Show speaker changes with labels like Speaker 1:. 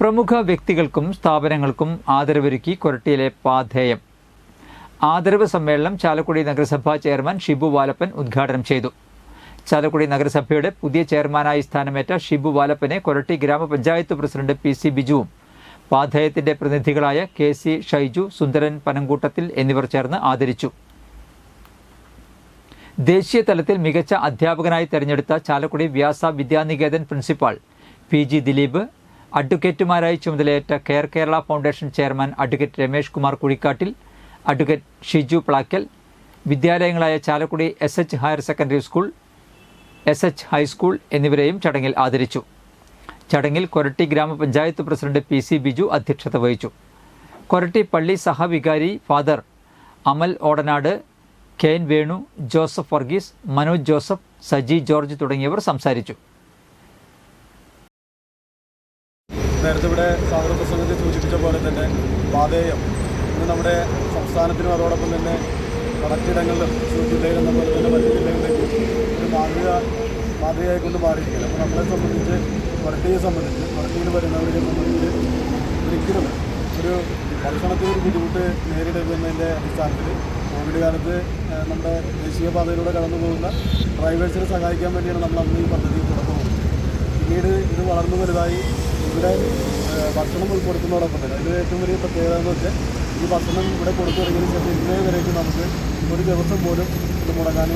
Speaker 1: പ്രമുഖ വ്യക്തികൾക്കും സ്ഥാപനങ്ങൾക്കും ആദരവൊരുക്കി കൊരട്ടിയിലെ പാധേയം. ആദരവ് സമ്മേളനം ചാലക്കുടി നഗരസഭാ ചെയർമാൻ ഷിബു വാലപ്പൻ ഉദ്ഘാടനം ചെയ്തു. ചാലക്കുടി നഗരസഭയുടെ പുതിയ ചെയർമാനായി സ്ഥാനമേറ്റ ഷിബു വാലപ്പനെ കൊരട്ടി ഗ്രാമപഞ്ചായത്ത് പ്രസിഡന്റ് പി സി ബിജുവും പാധേയത്തിന്റെ പ്രതിനിധികളായ കെ സി ഷൈജു സുന്ദരൻ പനങ്കൂട്ടത്തിൽ എന്നിവർ ചേർന്ന് ആദരിച്ചു. ദേശീയ തലത്തിൽ മികച്ച അധ്യാപകനായി തെരഞ്ഞെടുത്ത Chalakudy Vyasa Vidyanikethan principal P G Dileep അഡ്വക്കേറ്റുമാരായി ചുമതലയേറ്റ care Kerala foundation chairman advocate Ramesh Kumar Kuzhikkattil advocate Shiju Plakkal വിദ്യാലയങ്ങളായ Chalakudy S H higher secondary school S H high school എന്നിവരെയും ചടങ്ങിൽ ആദരിച്ചു. ചടങ്ങിൽ കൊരട്ടി ഗ്രാമപഞ്ചായത്ത് പ്രസിഡന്റ് പി സി ബിജു അധ്യക്ഷത വഹിച്ചു. കൊരട്ടി പള്ളി സഹവികാരി father Amal Odanad Ken Venu Joseph Varghese Manoj Joseph Saji George തുടങ്ങിയവർ സംസാരിച്ചു.
Speaker 2: നേരത്തെ ഇവിടെ സ്വാഗത പ്രസംഗത്തിൽ സൂചിപ്പിച്ച പോലെ തന്നെ പാതേയം. ഇന്ന് നമ്മുടെ സംസ്ഥാനത്തിനും അതോടൊപ്പം തന്നെ വടക്കിടങ്ങളിലും ജില്ലയിൽ എന്ന പോലെ തന്നെ മറ്റു ജില്ലകളിലേക്കും ഒരു മാതൃക മാതൃകയായി കൊണ്ട് മാറിയിരിക്കുകയാണ്. അപ്പോൾ നമ്മളെ സംബന്ധിച്ച് കൊരട്ടിയെ സംബന്ധിച്ച് കൊരട്ടിയിൽ വരുന്നവരെ സംബന്ധിച്ച് ഒരിക്കലും ഒരു ഭക്ഷണത്തിൽ ഒരു ബുദ്ധിമുട്ട് നേരിടുന്നതിന്റെ അടിസ്ഥാനത്തിൽ കോവിഡ് കാലത്ത് നമ്മുടെ ദേശീയപാതയിലൂടെ കടന്നു പോകുന്ന ഡ്രൈവേഴ്സിനെ സഹായിക്കാൻ വേണ്ടിയാണ് നമ്മൾ അന്ന് ഈ പദ്ധതി തുടക്കം പിന്നീട് ഇത് വളർന്നു വലുതായി ഇവിടെ ഭക്ഷണം ഉൾപ്പെടുത്തുന്നതോടൊപ്പം തന്നെ അതിൽ ഏറ്റവും വലിയ പ്രത്യേകത എന്ന് വെച്ചാൽ ഈ ഭക്ഷണം ഇവിടെ കൊടുത്തു തുടങ്ങിയതിന് ശേഷം ഇന്നേ വരേക്കും നമുക്ക് ഒരു ദിവസം പോലും ഇത് മുടങ്ങാനോ